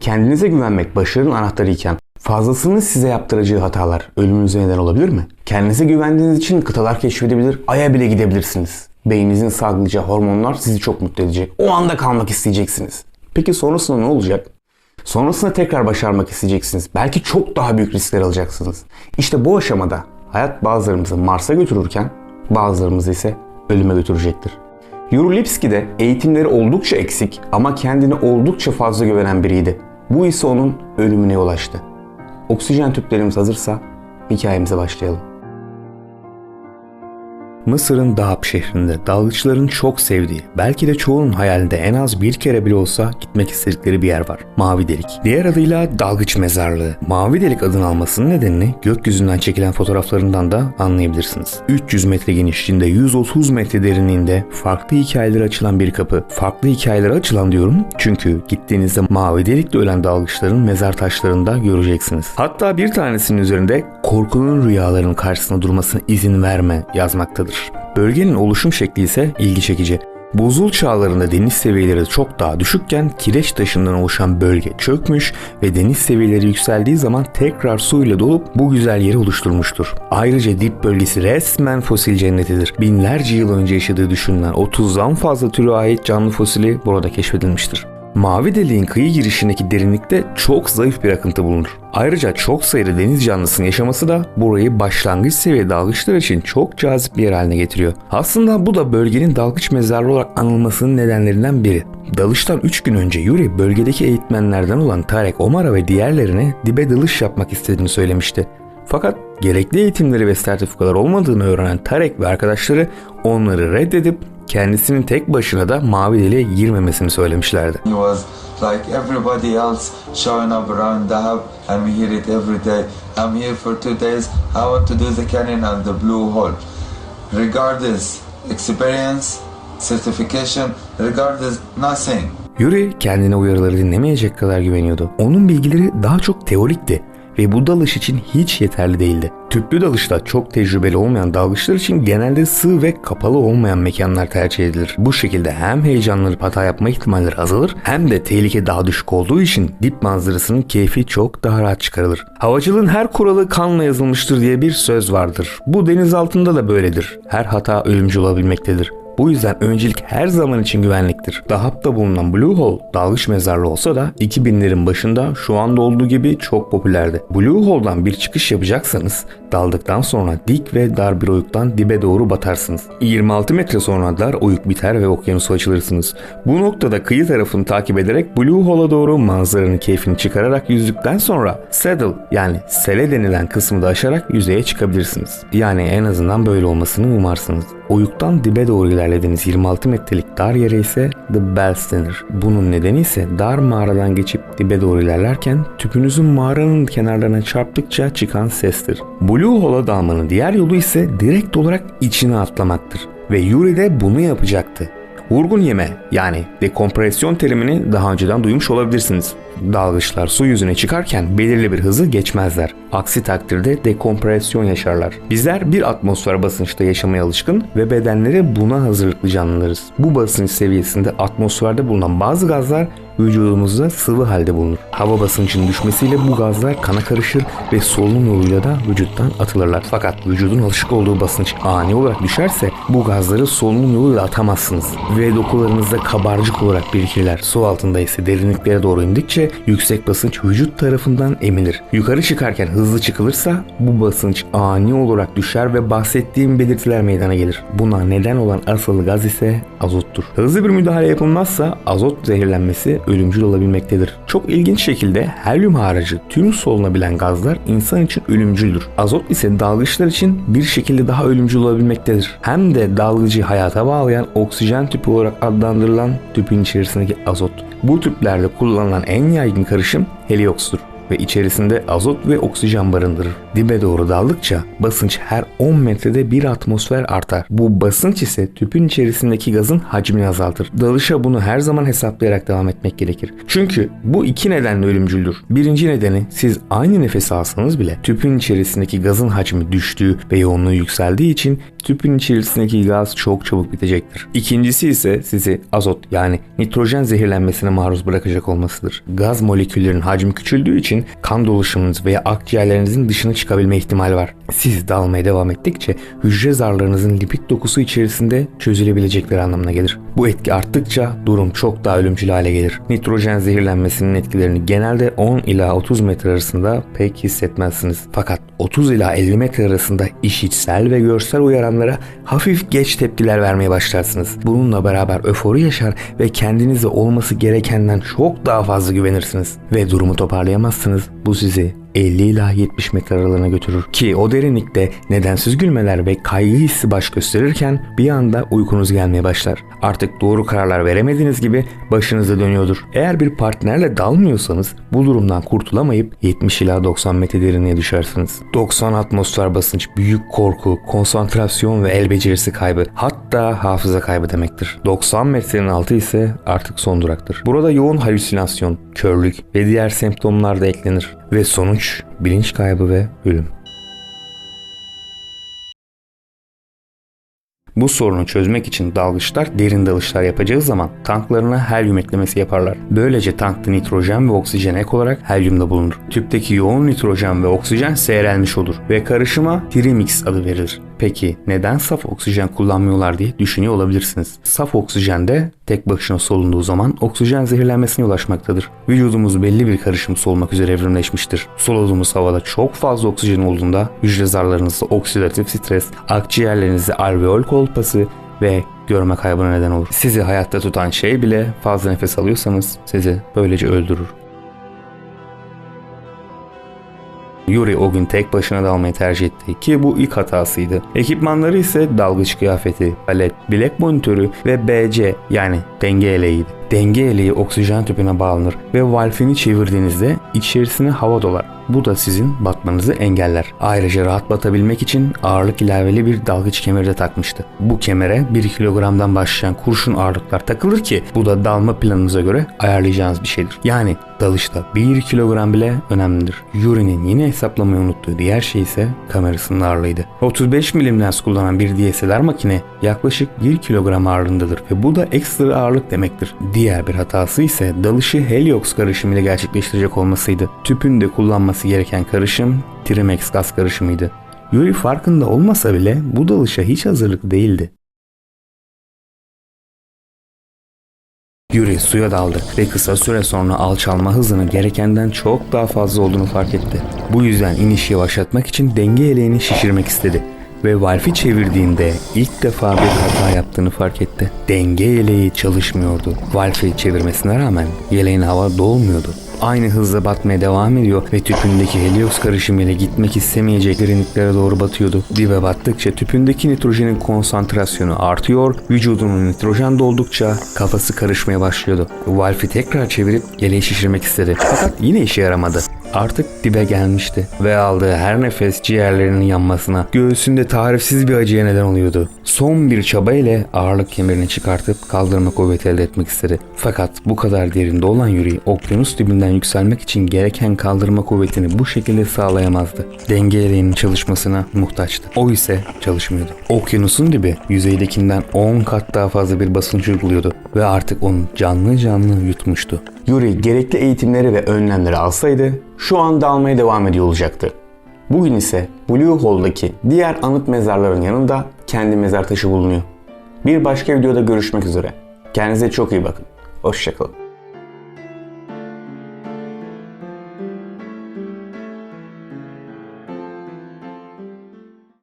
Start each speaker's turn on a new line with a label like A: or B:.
A: Kendinize güvenmek başarının anahtarı iken fazlasının size yaptıracağı hatalar ölümünüze neden olabilir mi? Kendinize güvendiğiniz için kıtalar keşfedebilir, aya bile gidebilirsiniz. Beyninizin salgılayacağı hormonlar sizi çok mutlu edecek. O anda kalmak isteyeceksiniz. Peki sonrasında ne olacak? Sonrasında tekrar başarmak isteyeceksiniz. Belki çok daha büyük riskler alacaksınız. İşte bu aşamada hayat bazılarımızı Mars'a götürürken bazılarımızı ise ölüme götürecektir. Yuri Lipski de eğitimleri oldukça eksik ama kendine oldukça fazla güvenen biriydi. Bu ise onun ölümüne yol açtı. Oksijen tüplerimiz hazırsa hikayemize başlayalım. Mısır'ın Dahab şehrinde dalgıçların çok sevdiği, belki de çoğunun hayalinde en az bir kere bile olsa gitmek istedikleri bir yer var. Mavi Delik. Diğer adıyla Dalgıç Mezarlığı. Mavi Delik adını almasının nedenini gökyüzünden çekilen fotoğraflarından da anlayabilirsiniz. 300 metre genişliğinde, 130 metre derinliğinde farklı hikayeleri açılan bir kapı. Farklı hikayeleri açılan diyorum çünkü gittiğinizde Mavi Delik'te ölen dalgıçların mezar taşlarında göreceksiniz. Hatta bir tanesinin üzerinde korkunun rüyaların karşısında durmasına izin verme yazmaktadır. Bölgenin oluşum şekli ise ilgi çekici. Buzul çağlarında deniz seviyeleri çok daha düşükken kireç taşından oluşan bölge çökmüş ve deniz seviyeleri yükseldiği zaman tekrar su ile dolup bu güzel yeri oluşturmuştur. Ayrıca dip bölgesi resmen fosil cennetidir. Binlerce yıl önce yaşadığı düşünülen 30'dan fazla türe ait canlı fosili burada keşfedilmiştir. Mavi deliğin kıyı girişindeki derinlikte çok zayıf bir akıntı bulunur. Ayrıca çok sayıda deniz canlısının yaşaması da burayı başlangıç seviye dalgıçlar için çok cazip bir yer haline getiriyor. Aslında bu da bölgenin dalgıç mezarlığı olarak anılmasının nedenlerinden biri. Dalıştan 3 gün önce Yuri bölgedeki eğitmenlerden olan Tarek Omara ve diğerlerine dibe dalış yapmak istediğini söylemişti. Fakat gerekli eğitimleri ve sertifikalar olmadığını öğrenen Tarek ve arkadaşları onları reddedip kendisinin tek başına da mavi deliğe girmemesini söylemişlerdi.
B: Like everybody else showing up around Dahab and we hear it every day. I'm here for two days. I want to do the canyon and the blue hole. Regardless experience, certification, regardless nothing.
A: Yuri kendine uyarıları dinlemeyecek kadar güveniyordu. Onun bilgileri daha çok teorikti ve bu dalış için hiç yeterli değildi. Tüplü dalışta çok tecrübeli olmayan dalgıçlar için genelde sığ ve kapalı olmayan mekanlar tercih edilir. Bu şekilde hem heyecanlanıp hata yapma ihtimalleri azalır hem de tehlike daha düşük olduğu için dip manzarasının keyfi çok daha rahat çıkarılır. Havacılığın her kuralı kanla yazılmıştır diye bir söz vardır. Bu deniz altında da böyledir. Her hata ölümcül olabilmektedir. Bu yüzden öncelik her zaman için güvenliktir. Dahab'da bulunan Blue Hole dalgıç mezarlığı olsa da 2000'lerin başında şu anda olduğu gibi çok popülerdi. Blue Hole'dan bir çıkış yapacaksanız daldıktan sonra dik ve dar bir oyuktan dibe doğru batarsınız. 26 metre sonra dar oyuk biter ve okyanusa açılırsınız. Bu noktada kıyı tarafını takip ederek Blue Hole'a doğru manzaranın keyfini çıkararak yüzdükten sonra saddle yani sele denilen kısmı da aşarak yüzeye çıkabilirsiniz. Yani en azından böyle olmasını umarsınız. Oyuktan dibe doğru ilerlediğiniz 26 metrelik dar yere ise The Bells denir. Bunun nedeni ise dar mağaradan geçip dibe doğru ilerlerken tüpünüzün mağaranın kenarlarına çarptıkça çıkan sestir. Blue Hole'a dalmanın diğer yolu ise direkt olarak içine atlamaktır. Ve Yuri de bunu yapacaktı. Vurgun yeme yani dekompresyon terimini daha önceden duymuş olabilirsiniz. Dalgıçlar su yüzüne çıkarken belirli bir hızı geçmezler. Aksi takdirde dekompresyon yaşarlar. Bizler bir atmosfer basınçta yaşamaya alışkın ve bedenleri buna hazırlıklı canlılarız. Bu basınç seviyesinde atmosferde bulunan bazı gazlar vücudumuzda sıvı halde bulunur. Hava basıncının düşmesiyle bu gazlar kana karışır ve solunum yoluyla da vücuttan atılırlar. Fakat vücudun alışık olduğu basınç ani olarak düşerse bu gazları solunum yoluyla atamazsınız ve dokularınızda kabarcık olarak birikirler. Su altında ise derinliklere doğru indikçe yüksek basınç vücut tarafından emilir. Yukarı çıkarken hızlı çıkılırsa bu basınç ani olarak düşer ve bahsettiğim belirtiler meydana gelir. Buna neden olan asıl gaz ise azottur. Hızlı bir müdahale yapılmazsa azot zehirlenmesi ölümcül olabilmektedir. Çok ilginç şekilde helyum harici tüm solunabilen gazlar insan için ölümcüldür. Azot ise dalgıçlar için bir şekilde daha ölümcül olabilmektedir. Hem de dalgıcı hayata bağlayan oksijen tüpü olarak adlandırılan tüpün içerisindeki azot. Bu tüplerde kullanılan en yaygın karışım heliokstur ve içerisinde azot ve oksijen barındırır. Dibe doğru daldıkça basınç her 10 metrede bir atmosfer artar. Bu basınç ise tüpün içerisindeki gazın hacmini azaltır. Dalışa bunu her zaman hesaplayarak devam etmek gerekir. Çünkü bu iki nedenle ölümcüldür. Birinci nedeni siz aynı nefes alsanız bile tüpün içerisindeki gazın hacmi düştüğü ve yoğunluğu yükseldiği için tüpün içerisindeki gaz çok çabuk bitecektir. İkincisi ise sizi azot yani nitrojen zehirlenmesine maruz bırakacak olmasıdır. Gaz moleküllerinin hacmi küçüldüğü için kan dolaşımınız veya akciğerlerinizin dışına çıkabilme ihtimali var. Siz dalmaya devam ettikçe hücre zarlarınızın lipid dokusu içerisinde çözülebilecekleri anlamına gelir. Bu etki arttıkça durum çok daha ölümcül hale gelir. Nitrojen zehirlenmesinin etkilerini genelde 10 ila 30 metre arasında pek hissetmezsiniz. Fakat 30 ila 50 metre arasında işitsel ve görsel uyaranlara hafif geç tepkiler vermeye başlarsınız. Bununla beraber öfori yaşar ve kendinize olması gerekenden çok daha fazla güvenirsiniz. Ve durumu toparlayamazsınız. Bu sizi 50 ila 70 metre aralığına götürür. Ki o derinlikte nedensiz gülmeler ve kaygı hissi baş gösterirken bir anda uykunuz gelmeye başlar. Artık doğru kararlar veremediğiniz gibi başınıza dönüyordur. Eğer bir partnerle dalmıyorsanız bu durumdan kurtulamayıp 70 ila 90 metre derinliğe düşersiniz. 90 atmosfer basınç, büyük korku, konsantrasyon ve el becerisi kaybı hatta hafıza kaybı demektir. 90 metrenin altı ise artık son duraktır. Burada yoğun halüsinasyon, körlük ve diğer semptomlar da eklenir ve sonuç bilinç kaybı ve ölüm. Bu sorunu çözmek için dalgıçlar derin dalışlar yapacağı zaman tanklarına helyum eklemesi yaparlar. Böylece tankta nitrojen ve oksijen ek olarak helyum da bulunur. Tüpteki yoğun nitrojen ve oksijen seyrelmiş olur ve karışıma trimix adı verilir. Peki neden saf oksijen kullanmıyorlar diye düşünüyor olabilirsiniz. Saf oksijen de tek başına solunduğu zaman oksijen zehirlenmesine ulaşmaktadır. Vücudumuz belli bir karışım solmak üzere evrimleşmiştir. Soluduğumuz havada çok fazla oksijen olduğunda hücre zarlarınızda oksidatif stres, akciğerlerinizde alveol kolpası ve görme kaybına neden olur. Sizi hayatta tutan şey bile fazla nefes alıyorsanız sizi böylece öldürür. Yuri o gün tek başına dalmayı tercih etti ki bu ilk hatasıydı. Ekipmanları ise dalgıç kıyafeti, palet, bilek monitörü ve BC yani denge eleğiydi. Denge eleği oksijen tüpüne bağlanır ve valfini çevirdiğinizde içerisine hava dolar. Bu da sizin batmanızı engeller. Ayrıca rahat batabilmek için ağırlık ilaveli bir dalgıç kemeri de takmıştı. Bu kemere 1 kilogramdan başlayan kurşun ağırlıklar takılır ki bu da dalma planınıza göre ayarlayacağınız bir şeydir. Yani dalışta 1 kilogram bile önemlidir. Yuri'nin yine hesaplamayı unuttuğu diğer şey ise kamerasının ağırlığıydı. 35 mm lens kullanan bir DSLR makine yaklaşık 1 kilogram ağırlığındadır ve bu da ekstra ağırlık demektir. Diğer bir hatası ise dalışı Heliox karışımı ile gerçekleştirecek olmasıydı. Tüpün de kullanması gereken karışım Trimex gaz karışımıydı. Yuri farkında olmasa bile bu dalışa hiç hazırlıklı değildi. Yuri suya daldı ve kısa süre sonra alçalma hızının gerekenden çok daha fazla olduğunu fark etti. Bu yüzden inişi yavaşlatmak için denge eleğini şişirmek istedi ve valfi çevirdiğinde ilk defa bir hata yaptığını fark etti. Denge eleği çalışmıyordu. Valfi çevirmesine rağmen yeleğin hava dolmuyordu. Aynı hızla batmaya devam ediyor ve tüpündeki Helios karışımıyla gitmek istemeyecek derinliklere doğru batıyordu. Dibe battıkça tüpündeki nitrojenin konsantrasyonu artıyor, vücudunun nitrojen doldukça kafası karışmaya başlıyordu. Valfi tekrar çevirip yeleği şişirmek istedi. Fakat yine işe yaramadı. Artık dibe gelmişti ve aldığı her nefes ciğerlerinin yanmasına, göğsünde tarifsiz bir acıya neden oluyordu. Son bir çaba ile ağırlık kemerini çıkartıp kaldırma kuvveti elde etmek istedi. Fakat bu kadar derinde olan Yuri, okyanus dibinden yükselmek için gereken kaldırma kuvvetini bu şekilde sağlayamazdı. Denge eleğinin çalışmasına muhtaçtı. O ise çalışmıyordu. Okyanusun dibi yüzeydekinden 10 kat daha fazla bir basınç uyguluyordu ve artık onu canlı canlı yutmuştu. Yuri gerekli eğitimleri ve önlemleri alsaydı şu an dalmaya devam ediyor olacaktı. Bugün ise Blue Hole'daki diğer anıt mezarların yanında kendi mezar taşı bulunuyor. Bir başka videoda görüşmek üzere. Kendinize çok iyi bakın. Hoşçakalın.